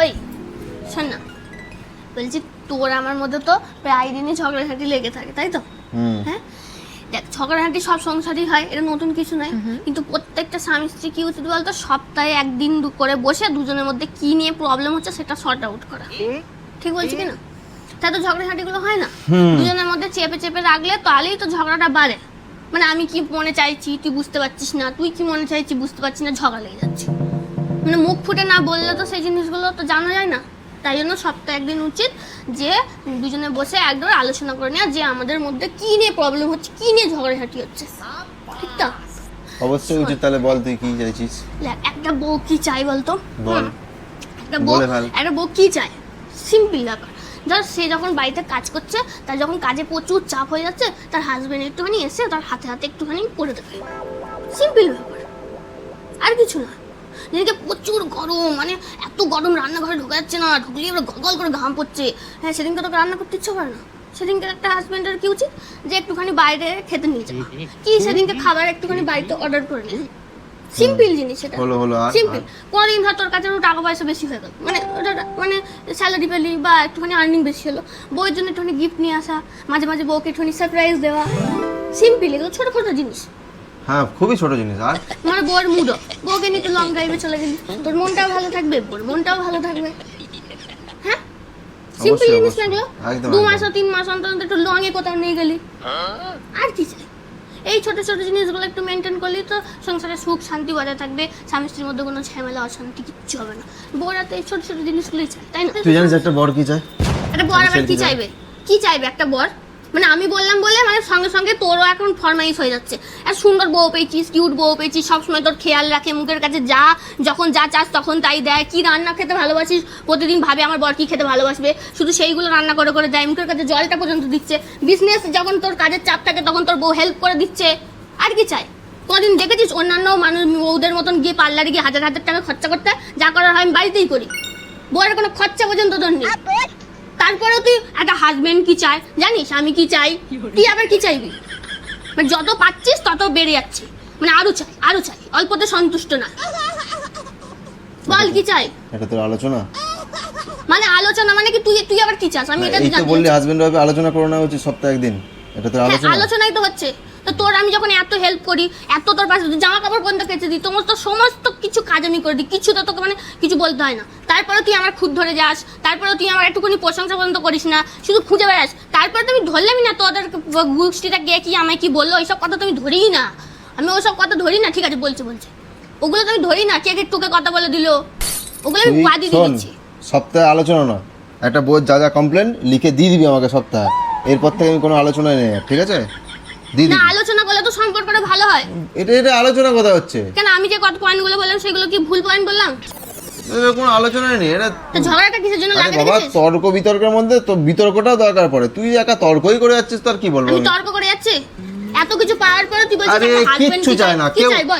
ওই শোন না। বলছি তোর আমার মধ্যে তো প্রায় দিনই ঝগড়াঝাটি লেগে থাকে তাই তো? হ্যাঁ? দেখ ঝগড়াঝাটি সব সংসারই হয় এটা নতুন কিছু নয়। কিন্তু প্রত্যেকটা স্বামী স্ত্রী কি উচিত বলতো? সপ্তাহে একদিন দু করে বসে দুজনের মধ্যে কি নিয়ে প্রবলেম হচ্ছে সেটা সর্ট আউট করা। ঠিক বলছি কি না? তাই তো ঝগড়াঝাটিগুলো হয় না? দুজনের মধ্যে চেপে চেপে রাখলে তাহলেই তো ঝগড়াটা বাড়ে। মানে আমি কি মনে চাইছি তুই বুঝতে পারছিস না তুই কি মনে চাইছি বুঝতে পারছিস না ঝগড়া লেগে যাচ্ছে। মানে মুখ ফুটে না বললে তো সেই জিনিসগুলো তো জানা যায় না। তাই জন্য সপ্তাহে একদিন উচিত যে দুজনে বসে একদম আলোচনা করে নেওয়া যে আমাদের মধ্যে কি নিয়ে প্রবলেম হচ্ছে কি নিয়ে ঝগড়াঝাটি হচ্ছে। ঠিক তো? অবশ্যই উচিত তাহলে বল তুই কি চাইছিস? একটা বউ কি চাই বলতো? বল। একটা বউ একটা বউ কি চায়? সিম্পল ব্যাপার। ধর সে যখন বাড়িতে কাজ করছে তার যখন কাজে প্রচুর চাপ হয়ে যাচ্ছে তার হাজবেন্ড একটুখানি এসে তার হাতে হাতে একটুখানি করে দেবে। সিম্পল ব্যাপার। আর কিছু না। যেদিকে প্রচুর গরম মানে এত গরম রান্নাঘরে ঢোকা যাচ্ছে না ঢুকলে এবার গল করে ঘাম পড়ছে। হ্যাঁ সেদিনকে তোকে রান্না করতে ইচ্ছে করে না? সেদিনকে একটা হাজবেন্ডের কি উচিত? যে একটুখানি বাইরে খেতে নিয়ে যাওয়া। কি সেদিনকে খাবার একটুখানি বাড়িতে অর্ডার করে নিয়ে সিম্পল জিনিস এটা। হলো হলো সিম্পল কোনোদিন ধর তোর কাছে টাকা পয়সা বেশি হয়ে গেল। মানে ওটা মানে স্যালারি পেলি বা একটুখানি আর্নিং বেশি হলো। বউয়ের জন্য একটুখানি গিফট নিয়ে আসা মাঝে মাঝে বউকে একটুখানি সারপ্রাইজ দেওয়া। সিম্পল এগুলো ছোটো ছোটো জিনিস। হ্যাঁ খুবই ছোট জিনিস আর? মানে বউয়ের মুডও বউকে নিয়ে লং ড্রাইভে চলে গেলি। তোর মনটাও ভালো থাকবে বউর মনটাও ভালো থাকবে। হ্যাঁ? সিম্পল জিনিস অবশ্যই। দু। মাস তিন মাস অন্তর অন্তর একটু লংয়ে কোথাও নিয়ে গেলি। আর কি চাই? এই ছোট ছোট জিনিসগুলো একটু মেনটেন করলেই তো সংসারে সুখ শান্তি বজায় থাকবে। স্বামী স্ত্রীর মধ্যে কোনো ঝামেলা অশান্তি কিচ্ছু হবে না। বউরা তো এই ছোট ছোট জিনিসগুলোই চায় তাই না? তুই জানিস একটা বর কি চায়? একটা বর আবার কি কি চাইবে? কি চাইবে একটা বর? মানে আমি বললাম বলে মানে সঙ্গে সঙ্গে তোরও এখন ফরমাইশ হয়ে যাচ্ছে। আর সুন্দর বউ পেয়েছিস কিউট বউ পেয়েছিস, সবসময় তোর খেয়াল রাখে, মুখের কাছে যা, যখন যা চাস তখন তাই দেয়। কি রান্না খেতে ভালোবাসিস? প্রতিদিন ভাবে আমার বর কি খেতে ভালোবাসবে? শুধু সেইগুলো রান্না করে করে দেয়, মুখের কাছে জলটা পর্যন্ত দিচ্ছে। বিজনেস যখন তোর কাজের চাপ থাকে তখন তোর বউ হেল্প করে দিচ্ছে। আর কি চাই? কোনদিন দেখেছিস অন্যান্য মানুষ বউদের মতন গিয়ে পার্লারে গিয়ে হাজার হাজার টাকা খরচা করতে? যা করার হয় আমি বাড়িতেই করি। বউয়ের কোনো খরচা পর্যন্ত তোর নেই। তারপরেও তুই একটা হাজবেন্ড কি চায় জানিস আমি কি চাই? তুই আবার কি চাইবি? মানে যত পাচ্ছিস তত বেড়ে যাচ্ছে। মানে আরও চাই আরও চাই। অল্পতে সন্তুষ্ট না। বল কি চাই? এটা তোর আলোচনা? মানে আলোচনা মানে কি তুই তুই আবার কি চাস? আমি এটা তো জানি বললি হাজবেন্ড ওয়াইফে আলোচনা করে নেওয়া উচিত সপ্তাহে একদিন। এটা তোর হ্যাঁ, আলোচনা? আলোচনাই তো হচ্ছে। তো তোর আমি যখন এত হেল্প করি এত তোর পাশে জামা কাপড় পর্যন্ত কেচে দিই সমস্ত সমস্ত কিছু কাজ আমি করে দিই কিছু তো তোকে মানে কিছু বলতে হয় না। তারপরে তুই আমার খুদ ধরে যাস তারপরে তুই আমার একটুখানি প্রশংসা পর্যন্ত করিস না শুধু খুঁজে বেড়াস। তারপরে তুমি ধরলামই না তোদের গোষ্ঠীটা কে কি আমায় কি বলল ওইসব কথা তুমি ধরিই না। আমি ওইসব কথা ধরি না ঠিক আছে বলছে বলছে। ওগুলো তুমি ধরি না কে কে তোকে কথা বলে দিলো। ওগুলো আমি তুই বাদি দিয়ে দিচ্ছি। সপ্তাহে আলোচনা না একটা বই যা যা কমপ্লেন লিখে দিয়ে দিবি আমাকে সপ্তাহে। এরপর থেকে আমি কোনো আলোচনায় নেই ঠিক আছে? দিয়ে না দিবি আলোচনা করলে তো সম্পর্কটা ভালো হয়। এটা এটা আলোচনা কথা হচ্ছে। কেন আমি যে কত পয়েন্টগুলো বললাম সেগুলো কি ভুল পয়েন্ট বললাম? কোনো নেই এটা তো ঝগড়াটা কিসের জন্য লাগে বাবা তর্ক বিতর্কের মধ্যে তো বিতর্কটাও দরকার পড়ে। তুই একা তর্কই করে যাচ্ছিস তোর কি বলব আমি? তর্ক করে যাচ্ছি? এত কিছু পাওয়ার পরে তুই বলছিস আরে কিচ্ছু না। কেউ